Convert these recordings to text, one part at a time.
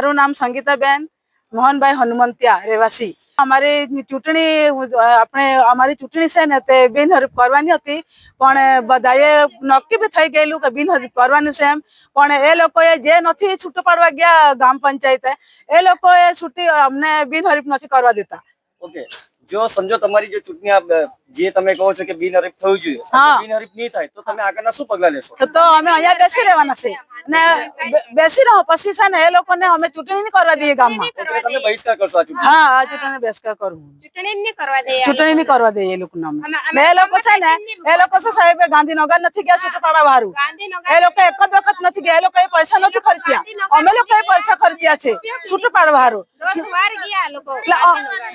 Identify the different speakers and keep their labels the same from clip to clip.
Speaker 1: મારું નામ સંગીતાબેન મોહનભાઈ હનુમંતિયા રહેવાસી. અમારી ચૂંટણી આપણે અમારી ચૂંટણી છે ને તે બિનહરીફ કરવાની હતી પણ બધાએ નક્કી બી થઈ ગયેલું કે બિનહરીફ કરવાનું છે એમ. પણ એ લોકોએ જે નથી છૂટો પાડવા ગયા ગામ પંચાયતે એ લોકોએ છૂટી અમને બિનહરીફ નથી કરવા દેતા.
Speaker 2: ઓકે. જો સમજો તમારી જે ચૂંટણી જે તમે કહો છો કે બિનહરીફ થવું જોઈએ. બિનહરીફ નહીં થાય તો તમે આગળના શું પગલા લેશો?
Speaker 1: તો અમે અહીંયા બેસી રહેવાના છે ને બેસી રહો પછી છે ને એ લોકોને અમે ચૂંટણી નહીં કરવા દઈએ ગામમાં.
Speaker 2: તમે બહિષ્કાર કરશો આ
Speaker 1: હા આ ચૂંટણી બહિષ્કાર કરવું
Speaker 3: ચૂંટણી નહીં કરવા દે
Speaker 1: ચૂંટણી નહીં કરવા દઈએ એ લોકોને અમે. ને એ લોકો છે ને એ લોકો છે સાહેબ ગાંધીનગર નથી ગયા છૂટું પાડવા વાળું
Speaker 3: ગાંધીનગર
Speaker 1: એ લોકો એક જ વખત નથી ગયા એ લોકો એ પૈસા નથી ખર્ચ્યા. અમે લોકો પૈસા ખર્ચ્યા છે. છૂટું પાડવા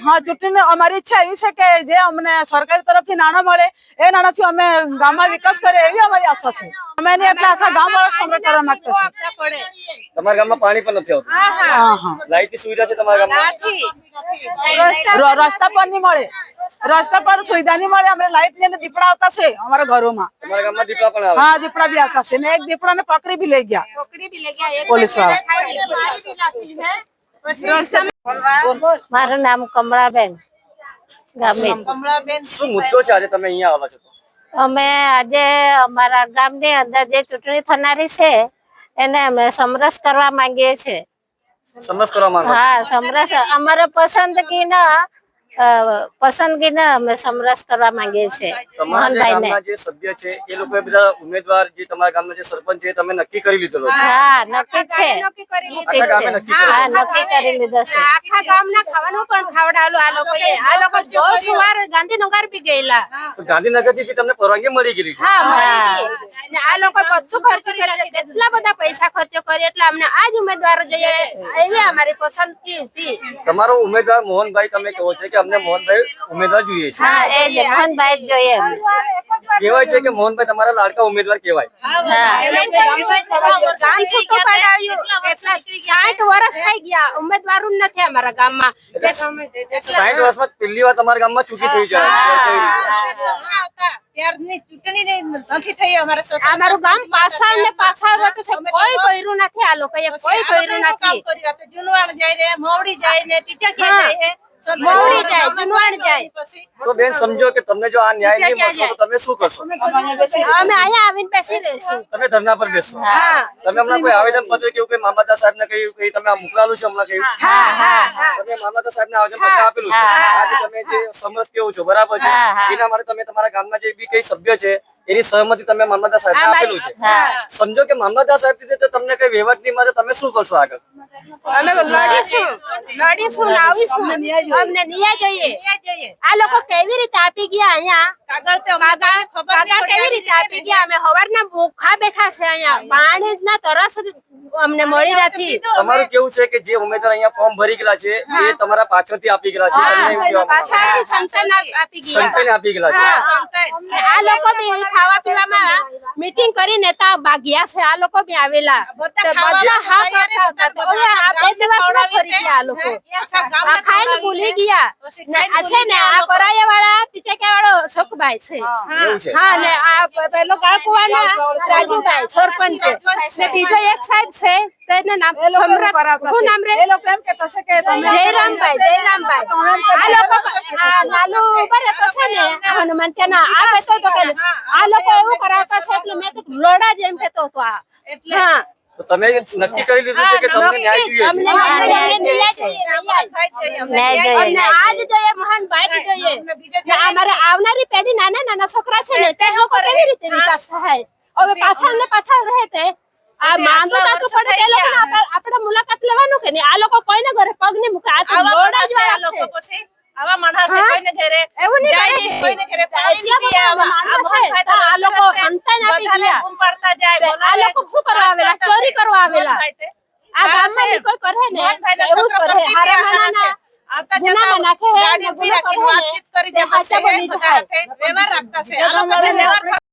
Speaker 1: હા ચૂંટણી અમારી ઈચ્છા એવી છે કે જે અમને સરકારી તરફથી નાણાં મળે એ નાણાંથી અમે ગામમાં વિકાસ કરે એવી અમારી આશા છે. અમે એની એટલે આખા ગામ વાળા સંગ્રહ કરવા માંગતા છે.
Speaker 2: તમારા ગામમાં પાણી પણ નથી આવતું.
Speaker 3: હા હા.
Speaker 1: હા હા
Speaker 2: લાઇટની સુવિધા છે તમારા ગામમાં?
Speaker 3: રસ્તા
Speaker 1: પણ નહીં મળે. રસ્તા પર સુવિધા નહીં મળે અમને લાઈટ ને દીપડા આવતા છે અમારા ઘરોમાં.
Speaker 2: દીપડા
Speaker 1: હા દીપડા બી આવતા છે. ને એક દીપડાને પકડી બી લઈ ગયા.
Speaker 3: પકડી બી લઈ ગયા. પોલીસવાળા.
Speaker 4: મારું નામ કમળાબેન. ગામિત
Speaker 2: શું મુદ્દો છે આજે તમે અહીંયા આવેલા છો
Speaker 4: અમે આજે અમારા ગામની અંદર જે ચૂંટણી થનારી છે એને અમે સમરસ કરવા માંગીએ છીએ.
Speaker 2: સમરસ કરવા માંગો છો?
Speaker 4: હા સમરસ. અમારા પસંદગીના પસંદગીના અમે સમરસ કરવા માંગીએ છીએ મોહનભાઈને.
Speaker 2: જે સભ્ય છે એ લોકો બધા ઉમેદવાર જે તમારા ગામના જે સરપંચ છે તમે નક્કી કરી લીધેલો
Speaker 4: હા નક્કી છે.
Speaker 3: નક્કી કરી
Speaker 4: હા નક્કી કરી લીધો છે.
Speaker 3: આખા ગામના ખાવાનું પણ ખાવડાવેલું આ લોકોએ. આ લોકો દસ વાર ગાંધીનગર બી ગયેલા.
Speaker 2: ગાંધીનગરથી તમને પરવાનગી મળી ગયેલી છે?
Speaker 3: હા આ લોકો બધું ખર્ચ કરે કેટલા બધા પૈસા ખર્ચો કરે એટલે અમને આજ ઉમેદવાર ઉમેદવારો જોઈએ. એવી અમારી પસંદગી હતી.
Speaker 2: તમારો ઉમેદવાર મોહનભાઈ તમે કહો છો કે અમને મોહનભાઈ ઉમેદવાર જોઈએ છે.
Speaker 4: હા એ જ મોહનભાઈ જ જોઈએ.
Speaker 2: કહેવાય છે કે મોહનભાઈ તમારા લાડકા ઉમેદવાર કહેવાય.
Speaker 3: ગામ છૂટું પડાવ્યું સાઠ વર્ષ થઈ ગયા. ઉમેદવારો નથી અમારા ગામમાં.
Speaker 2: સાઠ વર્ષમાં પહેલી વાર તમારા ગામમાં ચૂંટણી થઈ જાય.
Speaker 3: અમારું ગામ પાછા ને પાછળ રહેતું છે. કોઈ કર્યું નથી આ લોકો. કોઈ કર્યું નથી. મોવડી જાય જાય
Speaker 2: તો બેન સમજો કે તમને જો આ ન્યાય નહીં મળશે તો તમે શું કરશો?
Speaker 3: અમે અહીંયા આવીને બેસી રહીશું.
Speaker 2: તમે ધરના પર બેસો.
Speaker 3: હા.
Speaker 2: તમે હમણાં કોઈ આવેદન પત્ર કેવું કે મામલતદાર સાહેબ ને કહ્યું કે તમે આ મોકલાલું છે હમણાં કહ્યું
Speaker 3: હા હા
Speaker 2: તમે મામલતદાર સાહેબ ને આવેદન પત્ર આપેલું છે. આજે તમે જે સમજ કેવું છો બરાબર છે? એના માટે તમે તમારા ગામના જે બી કઈ સભ્ય છે એની સહમતિ તમે મામલતદાર સાહેબ ને આપેલું છે. સમજો કે મામલતદાર સાહેબથી તમને કઈ વહીવટ નહીં મળે તમે શું કરશો આગળ?
Speaker 3: અમે લડીશું. લડીશું ને અમને ન્યાય જોઈએ. આ લોકો કેવી રીતે આપી ગયા અહીંયા? કાગળ કાગળ કેવી રીતે આપી ગયા? અમે હવારના ભૂખા બેઠા છે અહીંયા. પાણી ના તરસ અમને મળી નથી.
Speaker 2: તમારું કેવું છે કે જે ઉમેદવાર અહીંયા ફોર્મ ભરી ગયેલા છે એ તમારા પાછળથી આપી ગયેલા છે.
Speaker 3: પાછળથી સંતાન આપી ગયા.
Speaker 2: સંતાઈને આપી ગયેલા છે?
Speaker 3: આ લોકો બી ખાવા પીવામાં મીટિંગ કરી નેતા ભાગ્યા છે. આ લોકો બી આવેલા. બધા હા તો આ દિવસમાં ફરી ગયા લોકો? આ ખાઈને ભૂલી ગયા. છે ને આ કરાયા વાળા ટીચકે વાળો સુખભાઈ છે. હા. ને આ પેલો કાળકુવાના રાજુભાઈ સરપંચ ને બીજો એક સાહેબ છે તેનું નામ સમ્રાટ શું નામ રે?
Speaker 1: એ લોકો એમ કે
Speaker 3: જયરામભાઈ જયરામભાઈ. આ લોકો આ ઉપર રહેતો છે ને? હનુમંતિયાના આ કહેતો હતો કે આ લોકો એવું કરાવતા છે એટલે મેં કીધું લોડા જેમ કહેતો હતો આ.
Speaker 2: તો તમે નક્કી કરી લીધું છે કે તમને ન્યાય જોઈએ
Speaker 3: અમને
Speaker 2: છે?
Speaker 3: ન્યાય જોઈએ, ન્યાય.
Speaker 4: ન્યાય જોઈએ.
Speaker 3: અમને આજ જોઈએ મહાન ભાઈ જોઈએ. ને અમારે આવનારી પેઢી નાના નાના છોકરા છે ને તે લોકો કેવી રીતે વિકાસ થાય? હવે પાછળ ને પાછળ રહે તે. આ માંદું તો પડે એ લોકો આપણે મુલાકાત લેવાનું કે નહીં? આ લોકો કોઈને ઘરે પગ નહીં મૂકે. આ તો લોડા જ વાળા છે
Speaker 5: આવા માણસ? કોઈને ઘરે
Speaker 3: એવું નહીં
Speaker 5: જાય નહીં. કોઈને ઘરે પાણી નહીં આવા-
Speaker 3: માણસ છે, તો આ લોકો સંતાન આપી ગયા.
Speaker 5: બૂમ પાડતા જાય,
Speaker 3: આ લોકો શું કરવા આવેલા ચોરી કરવા આવેલા આ ગામમાં કોઈ કરે ને એવું કરે હારા
Speaker 5: માણસ આવતા જતા
Speaker 3: નાખે
Speaker 5: ગાડી
Speaker 3: ને
Speaker 5: રાખીને વાતચીત કરી
Speaker 3: તે
Speaker 5: છે.
Speaker 3: હાચા બની
Speaker 5: બધા
Speaker 3: જાય.
Speaker 5: હાથે વ્યવહાર રાખતા છે. આ લોકો વ્યવહાર